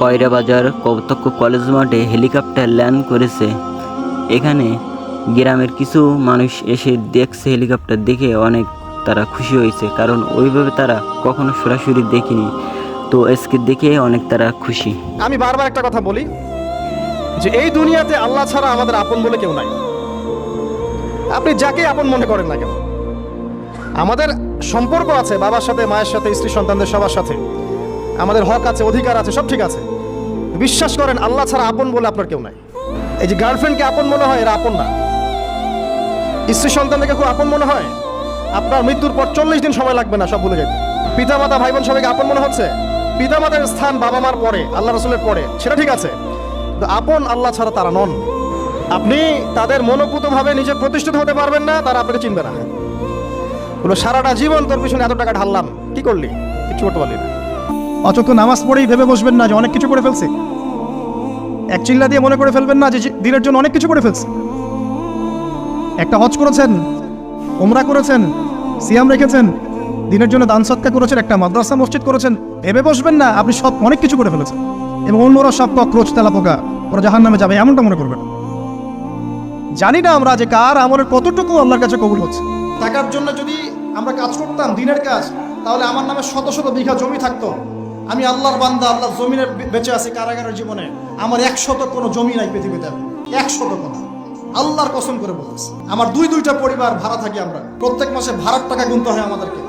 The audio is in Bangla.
কয়রা বাজার কতক্ষ কলেজ মাঠে হেলিকপ্টার ল্যান্ড করেছে। এখানে গ্রামের কিছু মানুষ এসে দেখছে হেলিকপ্টার দেখে অনেক তারা খুশি হয়েছে, কারণ ওইভাবে তারা কখনো সরাসরি দেখিনি। তো আজকে দেখে অনেক তারা খুশি। আমি বারবার একটা কথা বলি যে এই দুনিয়াতে আল্লাহ ছাড়া আমাদের আপন বলে কেউ নাই। আপনি যাকে আপন মনে করেন না কেন। আমাদের সম্পর্ক আছে বাবার সাথে, মায়ের সাথে, স্ত্রী সন্তানদের সবার সাথে। আমাদের হক আছে, অধিকার আছে, সব ঠিক আছে। বিশ্বাস করেন, আল্লাহ ছাড়া আপন বলে আপনার কেউ নাই। এই যে গার্লফ্রেন্ডকে আপন মনে হয়, এরা আপন না। স্ত্রী সন্তানকে খুব আপন মনে হয়? আপনার মৃত্যুর পর চল্লিশ দিন সময় লাগবে না, সব ভুলে যেতে পিতা মাতা ভাই বোন সবাইকে আপন মনে হচ্ছে? পিতা মাতার স্থান বাবা মার পরে, আল্লাহ রসুলের পরে, সেটা ঠিক আছে। আপন আল্লাহ ছাড়া তারা নন। আপনি তাদের মনোপুতভাবে নিজে প্রতিষ্ঠিত হতে পারবেন না, তারা আপনাকে চিনবে না। বলো সারাটা জীবন তোর পিছনে এত টাকা ঢাললাম, কি করলি? কিছু করতে পারলি না। অচক্ষ নামাজ পড়েই ভেবে বসবেন না যে অনেক কিছু করে ফেলছে। এক চিল্লা দিয়ে মনে করে ফেলবেন না যে দিনের জন্য অনেক কিছু করে ফেলছে। একটা হজ করেছেন ওমরা করেছেন, সিয়াম রেখেছেন, দিনের জন্য দান সৎকা করেছেন, একটা মাদ্রাসা, মসজিদ করেছেন, ভেবে বসবেন না, আপনি সব অনেক কিছু করে ফেলেছেন। এবং অন্যরা সব কক্রোচ তেলা পোকা, ওরা জাহান নামে যাবে, এমনটা মনে করবেন। জানি না আমরা যে কার আমলের কতটুকু আল্লাহর কাছে কবুল হচ্ছে। টাকার জন্য যদি আমরা কাজ করতাম, দিনের কাজ, তাহলে আমার নামে শত শত বিঘা জমি থাকতো। আমি আল্লাহর বান্দা আল্লাহ জমিনে বেঁচে আছি কারাগারের জীবনে। আমার একশত কোনো জমি নাই পৃথিবীতে একশত কোনো আল্লাহর কসম করে বলতেছি। আমার দুই দুইটা পরিবার ভাড়া থাকি আমরা। প্রত্যেক মাসে ভাড়ার টাকা গুনতে হয় আমাদেরকে।